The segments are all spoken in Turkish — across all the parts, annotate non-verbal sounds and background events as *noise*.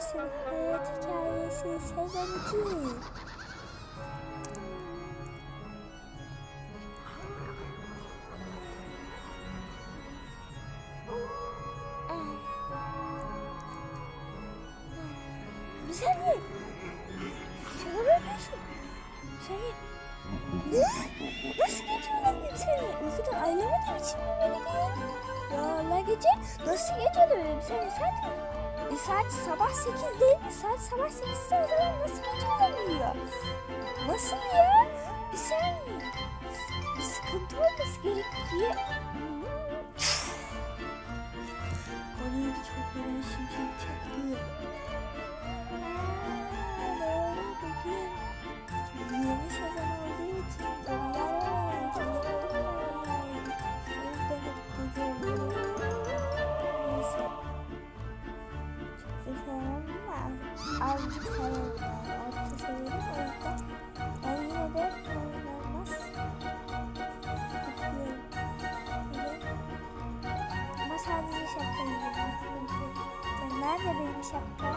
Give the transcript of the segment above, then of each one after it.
Dersin Hayat Hikayesi Sezon 2. Bir saniye. Şaka mı yapıyorsun? Bir saniye. Ne? Nasıl gece olabilir saniye? Uykudan ayılamadığım için mi böyle değil? Ya Allah gece nasıl gece olabilir bir saniye? Saat, e, saat sabah 8 değil mi? Saat sabah 8 ise o zaman nasıl gece olabiliyor? Nasıl ya? Bir saniye. Bir sıkıntı olması gerekiyor. Bana yedi çok fena şimşek çaktı. Ama azıcık severim yani. Azıcık severim o yüzden. Ben yine de olmaz. Kutluyorum. Evet. Ama sadece şapka giyeceğim. Nerede benim şapkam?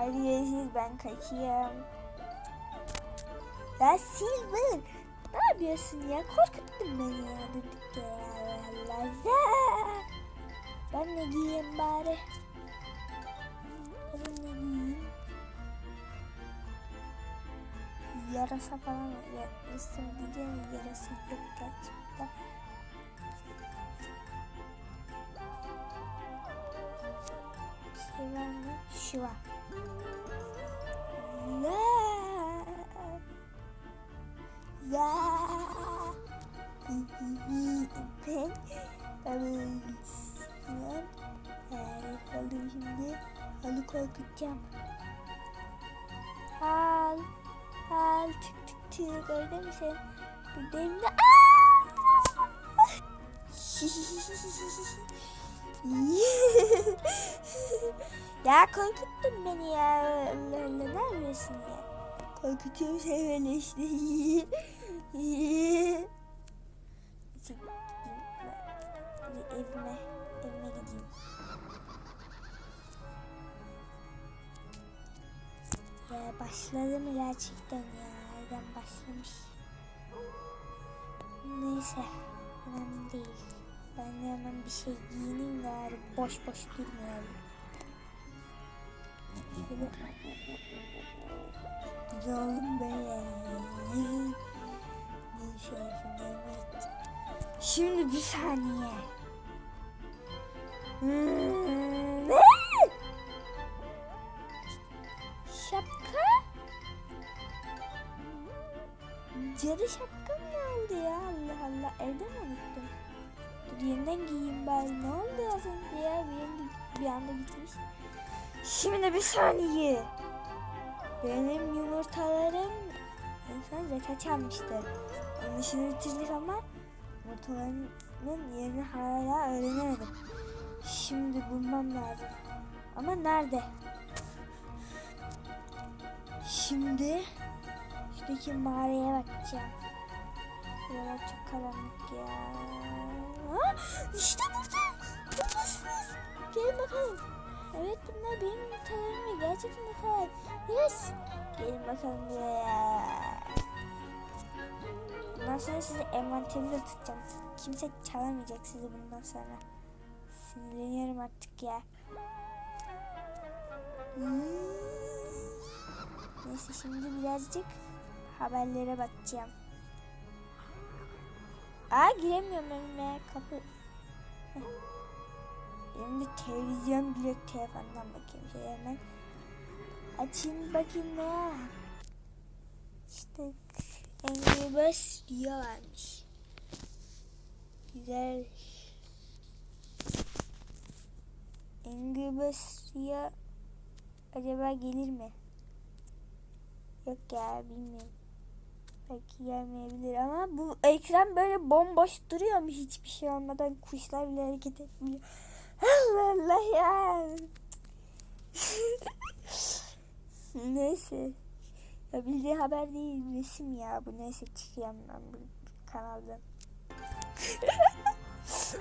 Hadi görüşürüz ben kaçayım. Ya Silver ne yapıyorsun ya? Korkuttun beni ya. Ben ne giyeyim bari? Ben ne giyeyim? Yarasa falan ya, üstüm diyeceğim yarası yok gerçekten. Şey mı? Şu. Ya. Ben ben ben halı şimdi halı korkutacağım. Hal hal tık tık tık öyle misin? Buradayım da *laughs* ya korkuttun beni ya. Ne yapıyorsun ya? Korkutuyorum seni böyle işte. Evime, evime gideyim. Ya başladı mı gerçekten ya? Neden başlamış? Neyse, önemli değil. Ben de hemen bir şey giyineyim bari boş boş durmayalım. Şöyle... Güzel oğlum be. Neyse şimdi evet. Şimdi bir saniye. Hmm, Ne oldu az önce? Bir anda, bir anda gitmiş. Şimdi bir saniye. Benim yumurtalarım insan zeka çalmıştı. Onu şimdi bitirdik ama yumurtalarımın yerini hala öğrenemedim. Şimdi bulmam lazım. Ama nerede? Şimdi şuradaki mağaraya bakacağım. Buralar çok karanlık ya. Ha, işte burada. Buradasınız. Gelin bakalım. Evet bunlar benim yumurtalarım ve gerçek yumurtalar. Yes. Gelin bakalım buraya. Bundan sonra sizi envanterimde tutacağım. Kimse çalamayacak sizi bundan sonra. Sinirleniyorum artık ya. Hmm. Neyse şimdi birazcık haberlere bakacağım. Aa giremiyorum evime kapı. Heh. Benim de televizyon bile yok telefondan bakayım şöyle hemen. Açın bakayım ne? İşte Angry Birds Rio varmış. Güzel. Angry Birds Rio acaba gelir mi? Yok ya bilmiyorum. Belki gelmeyebilir ama bu ekran böyle bomboş duruyormuş hiçbir şey olmadan kuşlar bile hareket etmiyor. Allah ya. Neyse. Ya bildiğin haber değil resim ya bu neyse çıkıyorum ben bu kanaldan.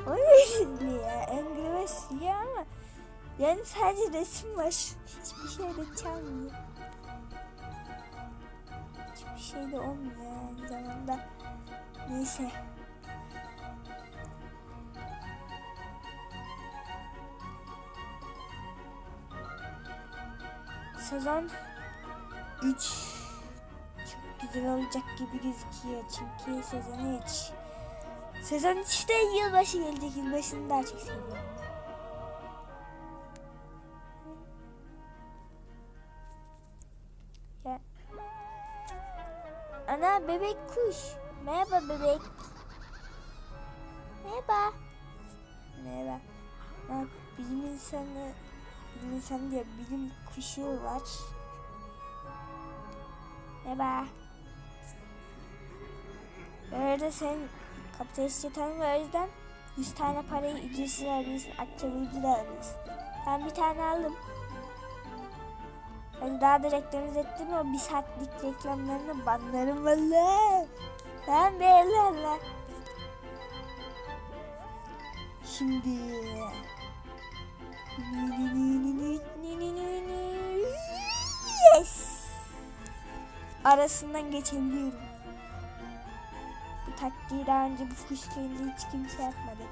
o ne ya Angry ya yani sadece resim var hiçbir şey de çalmıyor. Hiçbir şey de olmuyor aynı zamanda. Neyse. Sezon 3 çok güzel olacak gibi gözüküyor çünkü sezon 3. Sezon 3'te yılbaşı gelecek. Yılbaşını daha çok seviyorum. Ya. Ana bebek kuş. Merhaba bebek. Merhaba. Merhaba. Bak bilim insanı insanı diye bilim kuşu var. Merhaba. Öyle sen kapitalist yatan o yüzden 100 tane parayı ücretsiz alabilirsin. Akçalıcı da alabilirsin. Ben bir tane aldım. Hani daha da reklam izlettim o bir saatlik reklamlarını banlarım valla. Ben belirlerler. Şimdi Yes! Arasından geçebiliyorum. Bu taktiği daha önce bu kuş köyünde hiç kimse yapmadı.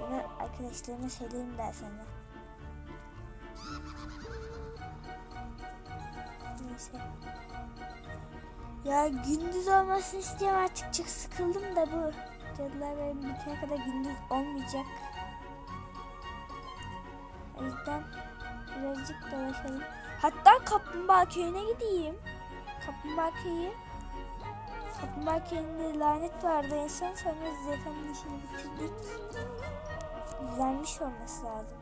Bunu arkadaşlarıma söylerim daha sonra. Neyse. Ya gündüz olmasını istiyorum artık çok sıkıldım da bu. Cadılar benim bitene kadar gündüz olmayacak. O yüzden birazcık dolaşalım. Hatta Kaplumbağa Köyü'ne gideyim. Kaplumbağa Köyü. Kaplumbağa Köyü'nde lanet vardı en son sonra Zekan'ın işini bitirdik. Düzelmiş olması lazım.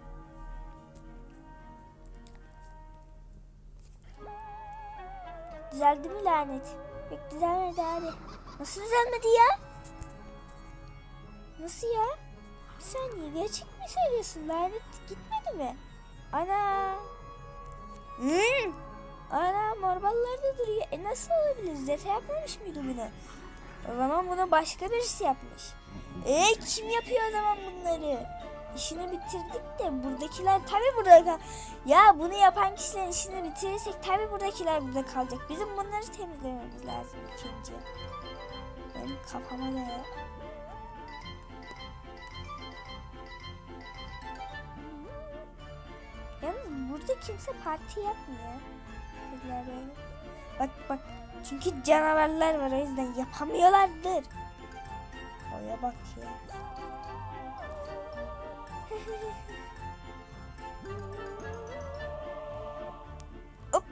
Düzeldi mi lanet? Yok düzelmedi abi. Nasıl düzelmedi ya? Nasıl ya? Bir saniye gerçek mi söylüyorsun? Lanet gitmedi mi? Ana. Hmm. Ana morballar da duruyor. E nasıl olabilir? Zeta yapmamış mıydı bunu? O zaman bunu başka birisi yapmış. E kim yapıyor o zaman bunları? İşini bitirdik de buradakiler tabi burada. Ya bunu yapan kişilerin işini bitirirsek tabi buradakiler burada kalacak. Bizim bunları temizlememiz lazım ikinci. Benim kafama ya. Yalnız burada kimse parti yapmıyor. Bak bak. Çünkü canavarlar var o yüzden yapamıyorlardır. Oya bak ya. Hop.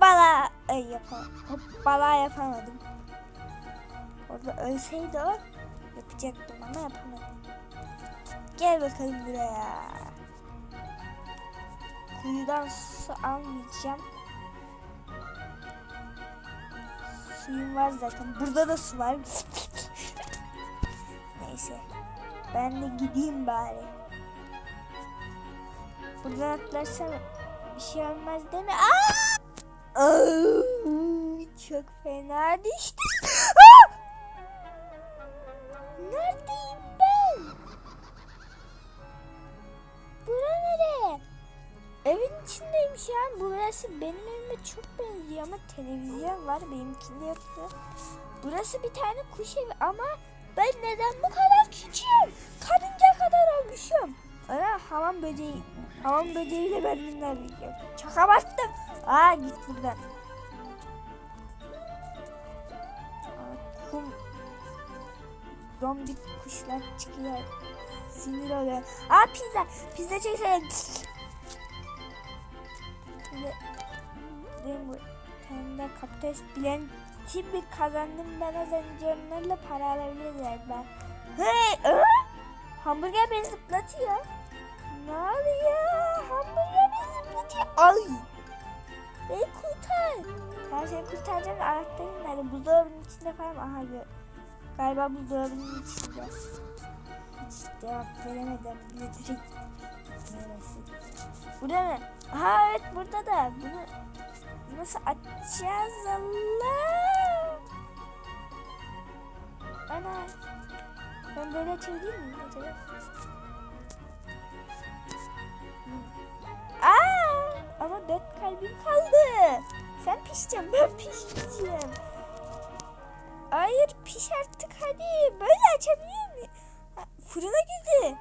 Bala. Ay yapamadım. Hop bala yapamadım. Orada ölseydi o yapacaktım ama yapamadım. Gel bakalım buraya. Kuyudan su almayacağım. Suyum var zaten. Burada da su var. *laughs* Neyse. Ben de gideyim bari. Buradan atlarsam bir şey olmaz değil mi? Aa! Aa! Çok fena düştüm. Aa! Neredeyim ben? Bura nere? Evin içindeymiş ya. Burası benim evime çok benziyor ama televizyon var. Benimkinde yoktu. Burası bir tane kuş evi ama ben neden bu kadar küçüğüm? Karınca kadar olmuşum. Ana hamam böceği. Hamam böceğiyle benimle büyüyor. Çok abarttım. Aa git buradan. Aa, kum. zombi kuşlar çıkıyor. Sinir oluyor. Aa pizza. Pizza çekelim. Şimdi benim bu tane bir kazandım ben az önce onlarla para alabiliriz ben. Hey! ı? Hamburger beni zıplatıyor. Ne oluyor? Hamburger beni zıplatıyor. Ay! Beni kurtar. Ben seni kurtaracağım. Anahtarın nerede? Buzdolabının içinde falan. Aha gö Galiba buzdolabının içinde. Hiç cevap veremedim. Bir de direkt gitmeye başladı. Burada mı? Aha evet burada da. Bunu nasıl açacağız Allah? Ana. Ben böyle açabilir miyim acaba? Aa, ama dört kalbim kaldı. Sen pişeceksin, ben pişmeyeceğim. Hayır, piş artık hadi. Böyle açabiliyor muyum? Ha, Fırına girdi.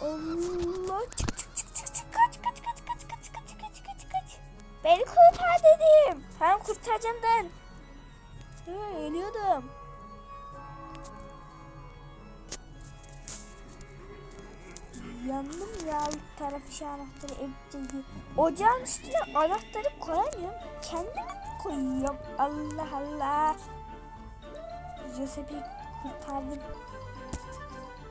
Allah, çık çık çık çık çık. Kaç kaç kaç kaç kaç kaç kaç kaç kaç. Beni kurtar dedim. Tamam kurtaracağım ben. Ha, ölüyordum. Yandım ya ilk tarafı şu anahtarı ettirdi. Ocağın üstüne anahtarı koyamıyorum. Kendimi koyuyorum. Allah Allah. Joseph'i kurtardım.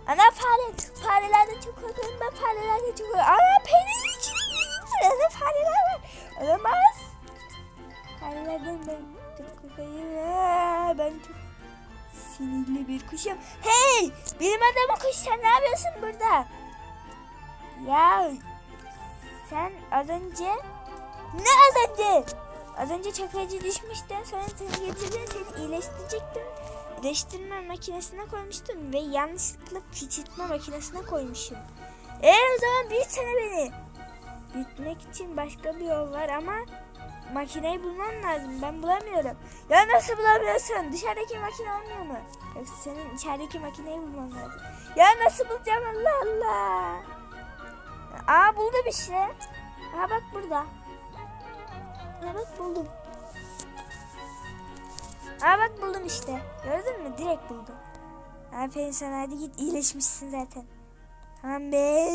Ana fare. Farelerden çok korkuyorum. Ben farelerden çok korkuyorum. Ana peynir içinde Ana fareler var. Olamaz. Farelerden ben çok korkuyorum. Aa, Ben çok sinirli bir kuşum. Hey! Benim adamı kuş sen ne yapıyorsun burada? Ya sen az önce ne az önce? Az önce çakacı düşmüşten sonra seni getirdim seni iyileştirecektim. İyileştirme makinesine koymuştum ve yanlışlıkla küçültme makinesine koymuşum. E o zaman büyütsene beni. Büyütmek için başka bir yol var ama makineyi bulman lazım. Ben bulamıyorum. Ya nasıl bulamıyorsun? Dışarıdaki makine olmuyor mu? Yoksa senin içerideki makineyi bulman lazım. Ya nasıl bulacağım Allah Allah. Aa buldum işte. Aa bak burada. Aa bak buldum. Aa bak buldum işte. Gördün mü? Direkt buldum. Aferin sana hadi git iyileşmişsin zaten. Tamam be.